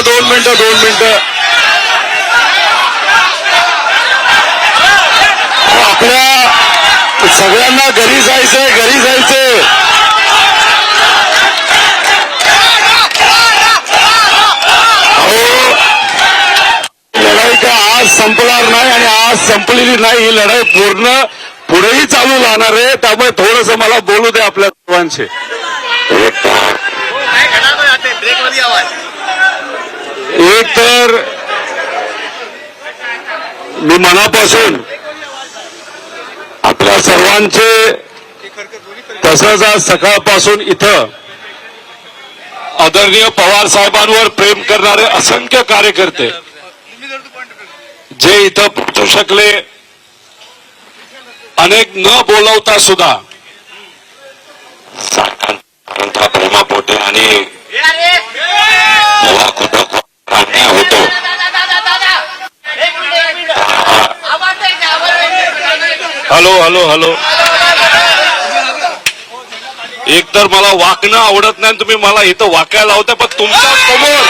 मिनिटं दोन मिनिटं दोन मिनिटं. आपल्या सगळ्यांना घरी जायचंय घरी जायचंय. लढाई का आज संपणार नाही आणि आज संपलेली नाही. ही लढाई पूर्ण पुढेही चालू राहणार आहे. त्यामुळे थोडस मला बोलू दे आपल्या सर्वांशी हो, ब्रेकमध्ये आवाज. एक तर मी मनापासून आपल्या सर्वांचे तसंच आज सकाळपासून इथं आदरणीय पवार साहेबांवर प्रेम करणारे असंख्य कार्यकर्ते जे इथं पोहोचू शकले अनेक न बोलवता सुद्धा सारखा प्रेमापोटे आणि कुठं होतो हॅलो हॅलो हॅलो. एक तर मला वाकणं आवडत नाही तुम्ही मला इथं वाकायला लावताय पण तुमच्यासमोर.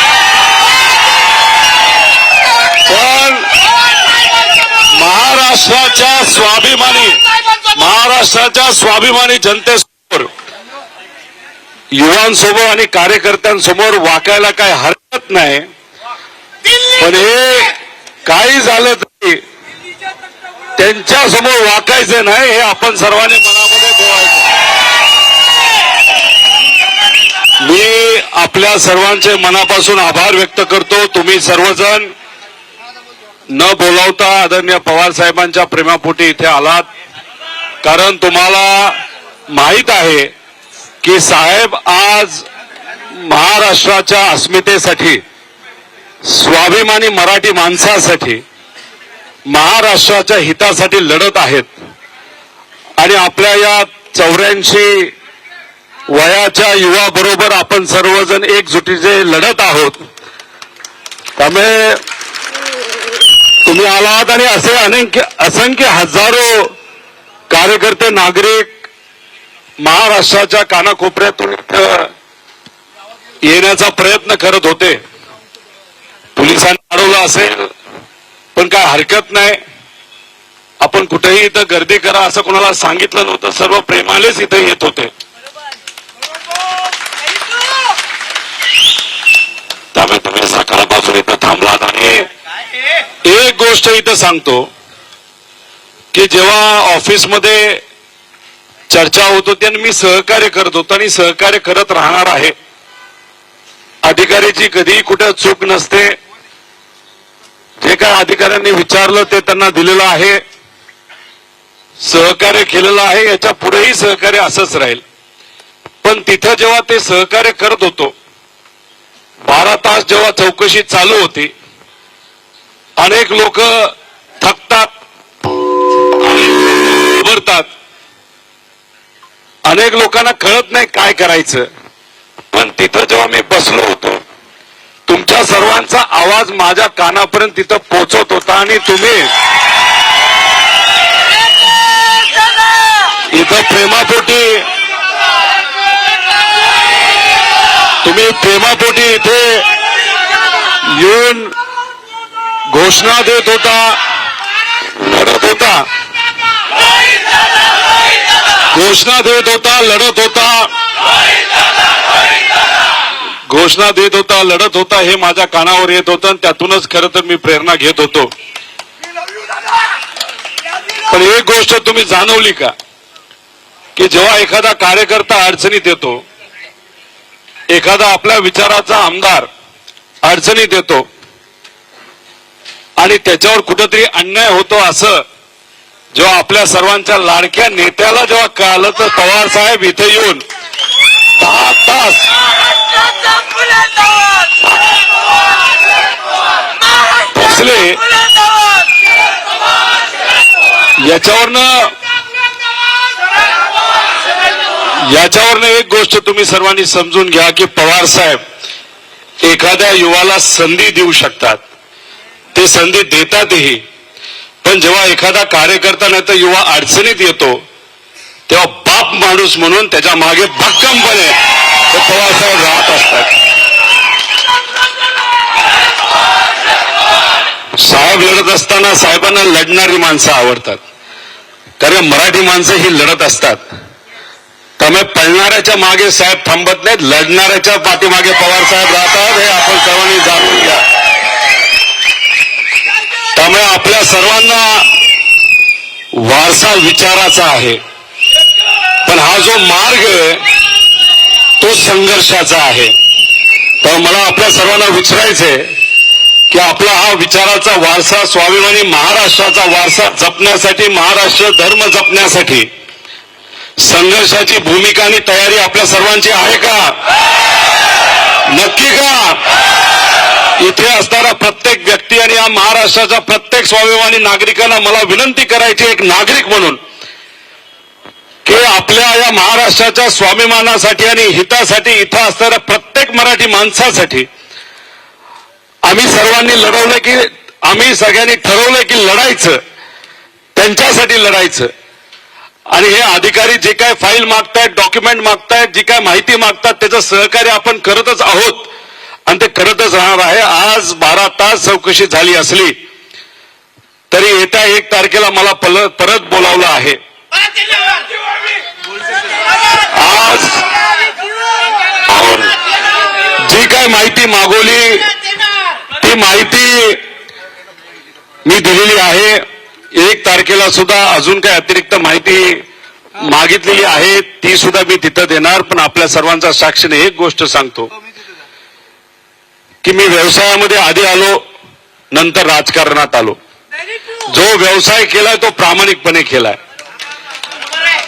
पण महाराष्ट्राच्या स्वाभिमानी महाराष्ट्राच्या स्वाभिमानी जनतेसमोर युवांसमोर आणि कार्यकर्त्यांसमोर वाकायला काय हरकत नाही. पण हे काही झालं तरी त्यांच्यासमोर वाकायचं नाही हे आपण सर्वांनी मनामध्ये ठेवायचं. मी आपल्या सर्वांचे मनापासून आभार व्यक्त करतो. तुम्ही सर्वजण न बोलावता आदरणीय पवार साहेबांच्या प्रेमापोटी इथे आलात. कारण तुम्हाला माहीत आहे की साहेब आज महाराष्ट्राच्या अस्मितेसाठी स्वाभिमानी मराठी माणसासाठी महाराष्ट्राच्या हितासाठी लढत आहेत. आणि आपल्या या चौऱ्याऐंशी वयाच्या युवा बरोबर आपण सर्वजण एकजुटीचे लढत आहोत. त्यामुळे तुम्ही आलात आणि असे अनेक असंख्य हजारो कार्यकर्ते नागरिक महाराष्ट्राच्या कानाकोपऱ्यातून येण्याचा प्रयत्न करत होते. पोलिसांनी अडवलं असेल पण काय हरकत नाही. आपण कुठेही इथं गर्दी करा असं कोणाला सांगितलं नव्हतं. सर्व प्रेमानेच इथं येत होते. त्यामुळे तुम्ही सकाळपासून इथं थांबलात आणि एक गोष्ट इथं सांगतो की जेव्हा ऑफिसमध्ये चर्चा होत होती आणि मी सहकार्य करत होतो आणि सहकार्य करत राहणार आहे अधिकाऱ्याची कधीही कुठं चूक नसते जे काय अधिकाऱ्यांनी विचारलं ते त्यांना दिलेलं आहे. सहकार्य केलेलं आहे याच्या पुढेही सहकार्य असंच राहील. पण तिथं जेव्हा ते सहकार्य करत होतो बारा तास जेव्हा चौकशी चालू होती अनेक लोक थकतात उभरतात अनेक लोकांना कळत नाही काय करायचं. पण तिथं जेव्हा मी बसलो होतो सर्वांचा आवाज माझ्या कानापर्यंत तिथं पोचत होता आणि तुम्ही इथं प्रेमापोटी तुम्ही प्रेमापोटी इथे येऊन घोषणा देत होता लढत होता. घोषणा देत होता लढत होता. घोषणा देत होता लढत होता हे माझ्या कानावर येत होतं आणि त्यातूनच खरं तर मी प्रेरणा घेत होतो. पण एक गोष्ट तुम्ही जाणवली का? की जेव्हा एखादा कार्यकर्ता अडचणीत येतो एखादा आपल्या विचाराचा आमदार अडचणीत येतो आणि त्याच्यावर कुठंतरी अन्याय होतो असं जेव्हा आपल्या सर्वांच्या लाडक्या नेत्याला जेव्हा कळालं तर पवार साहेब इथे येऊन दहा तास बसले याच्यावरनं याच्यावरनं एक गोष्ट तुम्ही सर्वांनी समजून घ्या की पवार साहेब एखाद्या युवाला संधी देऊ शकतात. ते संधी देतातही. पण जेव्हा एखादा कार्यकर्ता नाही तर युवा अडचणीत येतो तेव्हा बाप माणूस म्हणून त्याच्यामागे भक्कमपणे ते पवारसाहेब राहत असतात. साहेब लढत असताना साहेबांना लढणारी माणसं आवडतात. कारण मराठी माणसं ही लढत असतात. त्यामुळे पळणाऱ्याच्या मागे साहेब थांबत नाहीत लढणाऱ्याच्या पाठीमागे पवार साहेब राहतात. हे आपण सर्वांनी जाणून घ्या. त्यामुळे आपल्या सर्वांना वारसा विचाराचा आहे. पण हा जो मार्ग आहे तो संघर्षाचा आहे. तर मला आपल्या सर्वांना विचारायचंय की आपला हा विचाराचा वारसा स्वाभिमानी महाराष्ट्राचा वारसा जपण्यासाठी महाराष्ट्र धर्म जपण्यासाठी संघर्षाची भूमिका आणि तयारी आपल्या सर्वांची आहे का? नक्की का? इथे असणारा प्रत्येक व्यक्ती आणि या महाराष्ट्राच्या प्रत्येक स्वाभिमानी नागरिकांना मला विनंती करायची एक नागरिक म्हणून. हे आपल्या या महाराष्ट्राच्या स्वाभिमानासाठी आणि हितासाठी इथं असणाऱ्या प्रत्येक मराठी माणसासाठी आम्ही सर्वांनी लढवलं की आम्ही सगळ्यांनी ठरवलं की लढायचं त्यांच्यासाठी लढायचं. आणि हे अधिकारी जे काय फाईल मागतायत डॉक्युमेंट मागतायत जी काय माहिती मागतात त्याचं सहकार्य आपण करतच आहोत. आणि ते करतच राहणार आहे. आज बारा तास चौकशी झाली असली तरी येत्या एक तारखेला मला परत बोलावलं आहे. आज जी काय माहिती मागवली ती माहिती मी दिलेली आहे. एक तारखेला सुद्धा अजून काही अतिरिक्त माहिती मागितलेली आहे ती सुद्धा मी तिथं देणार पण आपल्या सर्वांचा साक्षीने एक गोष्ट सांगतो. की मी व्यवसायामध्ये आधी आलो नंतर राजकारणात आलो. जो व्यवसाय केलाय तो प्रामाणिकपणे केलाय.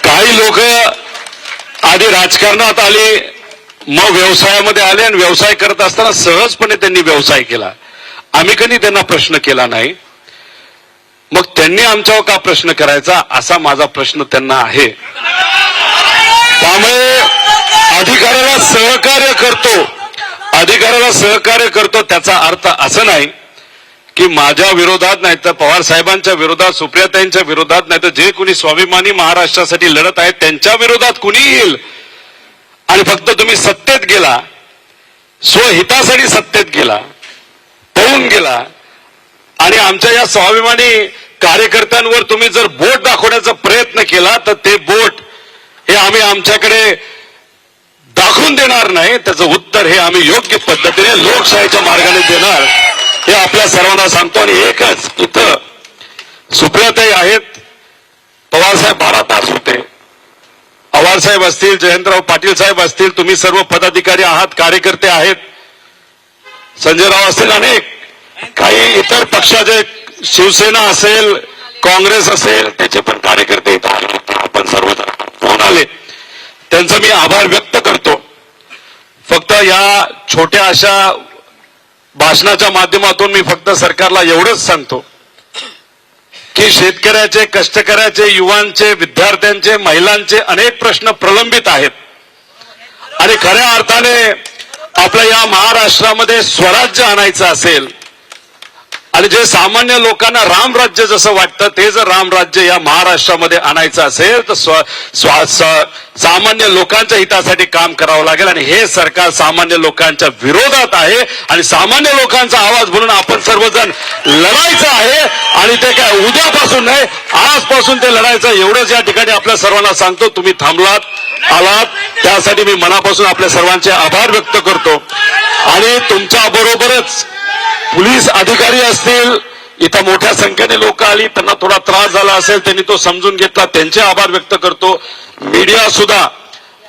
काही लोक आधी राजकारणात आले मग व्यवसायामध्ये आले आणि व्यवसाय करत असताना सहजपणे त्यांनी व्यवसाय केला. आम्ही कधी त्यांना प्रश्न केला नाही. मग त्यांनी आमच्यावर का प्रश्न करायचा? असा माझा प्रश्न त्यांना आहे. त्यामुळे अधिकाऱ्याला सहकार्य करतो. अधिकाऱ्याला सहकार्य करतो त्याचा अर्थ असं नाही की माझ्या विरोधात नाही तर पवार साहेबांच्या विरोधात सुप्रियाताईंच्या विरोधात नाही तर जे कोणी स्वाभिमानी महाराष्ट्रासाठी लढत आहेत त्यांच्या विरोधात कुणी येईल. आणि फक्त तुम्ही सत्तेत गेला स्वहितासाठी सत्तेत गेला पळून गेला. आणि आमच्या या स्वाभिमानी कार्यकर्त्यांवर तुम्ही जर बोट दाखवण्याचा प्रयत्न केला तर ते बोट हे आम्ही आमच्याकडे दाखवून देणार नाही. त्याचं उत्तर हे आम्ही योग्य पद्धतीने लोकशाहीच्या मार्गाने देणार. हे आपल्या सर्वांना सांगतो आणि एकच इथं सुप्रियाताई आहेत. पवारसाहेब बारा तास होते. पवारसाहेब असतील जयंतराव पाटील साहेब असतील तुम्ही सर्व पदाधिकारी आहात कार्यकर्ते आहेत. संजयराव असतील अनेक. काही इतर पक्षाचे शिवसेना असेल काँग्रेस असेल त्याचे पण कार्यकर्ते इथं आले आपण सर्वजण फोन आले. त्यांचा मी आभार व्यक्त करतो. फक्त या छोट्या अशा भाषणाच्या माध्यमातून मी फक्त सरकारला एवढंच सांगतो की शेतकऱ्याचे कष्टकऱ्याचे युवांचे विद्यार्थ्यांचे महिलांचे अनेक प्रश्न प्रलंबित आहेत. आणि खऱ्या अर्थाने आपल्या या महाराष्ट्रामध्ये स्वराज्य आणायचं असेल आणि जे सामान्य लोकांना रामराज्य जसं वाटतं ते जर रामराज्य या महाराष्ट्रामध्ये आणायचं असेल तर स्व स्वा- स- सामान्य लोकांच्या हितासाठी काम करावं लागेल. आणि हे सरकार सामान्य लोकांच्या विरोधात आहे आणि सामान्य लोकांचा आवाज म्हणून आपण सर्वजण लढायचं आहे. आणि ते काय उद्यापासून नाही आजपासून ते लढायचं एवढंच या ठिकाणी आपल्या सर्वांना सांगतो तुम्ही थांबलात आलात. त्यासाठी मी मनापासून आपल्या सर्वांचे आभार व्यक्त करतो. आणि तुमच्या बरोबरच पोलीस अधिकारी असतील इथं मोठ्या संख्येने लोक आली त्यांना थोडा त्रास झाला असेल त्यांनी तो समजून घेतला त्यांचे आभार व्यक्त करतो. मीडिया सुद्धा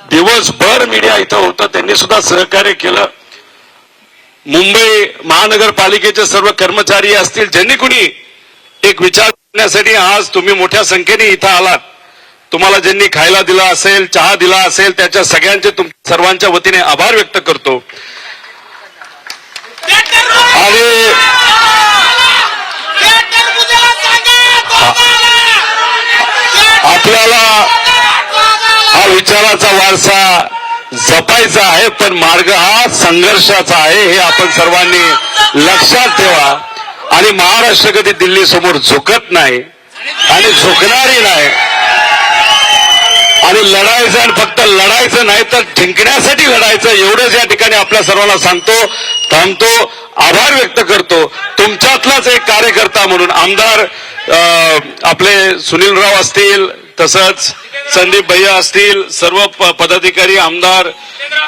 दिवसभर मीडिया इथं होतं त्यांनी सुद्धा सहकार्य केलं. मुंबई महानगरपालिकेचे सर्व कर्मचारी असतील ज्यांनी कुणी एक विचार करण्यासाठी आज तुम्ही मोठ्या संख्येने इथं आलात. तुम्हाला ज्यांनी खायला दिला असेल चहा दिला असेल त्याच्या सगळ्यांचे सर्वांच्या वतीने आभार व्यक्त करतो. आणि आपल्याला हा विचाराचा वारसा जपायचा आहे पण मार्ग हा संघर्षाचा आहे हे आपण सर्वांनी लक्षात ठेवा. आणि महाराष्ट्र कधी दिल्ली समोर झुकत नाही आणि झुकणारही नाही. आणि लढायचं आणि फक्त लढायचं नाही तर जिंकण्यासाठी लढायचं एवढंच या ठिकाणी आपल्या सर्वांना सांगतो थांबतो आभार व्यक्त करतो. तुमच्यातलाच एक कार्यकर्ता म्हणून आमदार आपले सुनीलराव असतील तसंच संदीप भैया असतील सर्व प- पदाधिकारी आमदार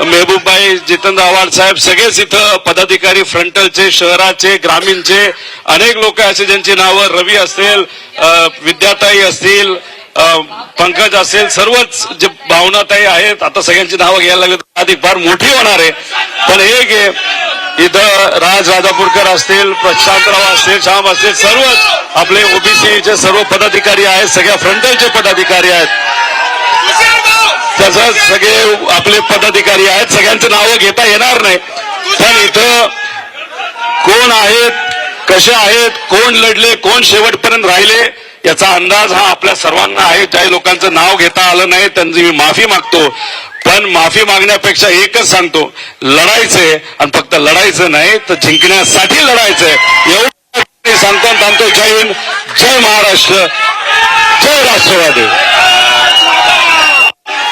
मेहबूबबाई जितेंद्र आव्हाड साहेब सगळेच इथं पदाधिकारी फ्रंटलचे शहराचे ग्रामीणचे अनेक लोक असे ज्यांची नावं रवी असेल विद्याताई असतील पंकज असेल सर्वच जे भावनाताई आहेत आता सगळ्यांची नावं घ्यायला लागली तर आधी फार मोठी होणार आहे. पण एक इथं राज राजापूरकर असतील प्रशांतराव असतील श्याम असतील सर्वच आपले ओबीसीचे सर्व पदाधिकारी आहेत सगळ्या फ्रंटलचे पदाधिकारी आहेत. तसंच सगळे आपले पदाधिकारी आहेत सगळ्यांची नावं घेता येणार नाही. पण इथं कोण आहेत कसे आहेत कोण लढले कोण शेवटपर्यंत राहिले याचा अंदाज हा आपल्या सर्वांना आहे. ज्या लोकांचं नाव घेता आलं नाही त्यांची मी माफी मागतो. पण माफी मागण्यापेक्षा एकच सांगतो लढायचंय आणि फक्त लढायचं नाही तर जिंकण्यासाठी लढायचंय एवढं सांगतो आणि थांबतो. जय हिंद जय महाराष्ट्र जय राष्ट्रवादी.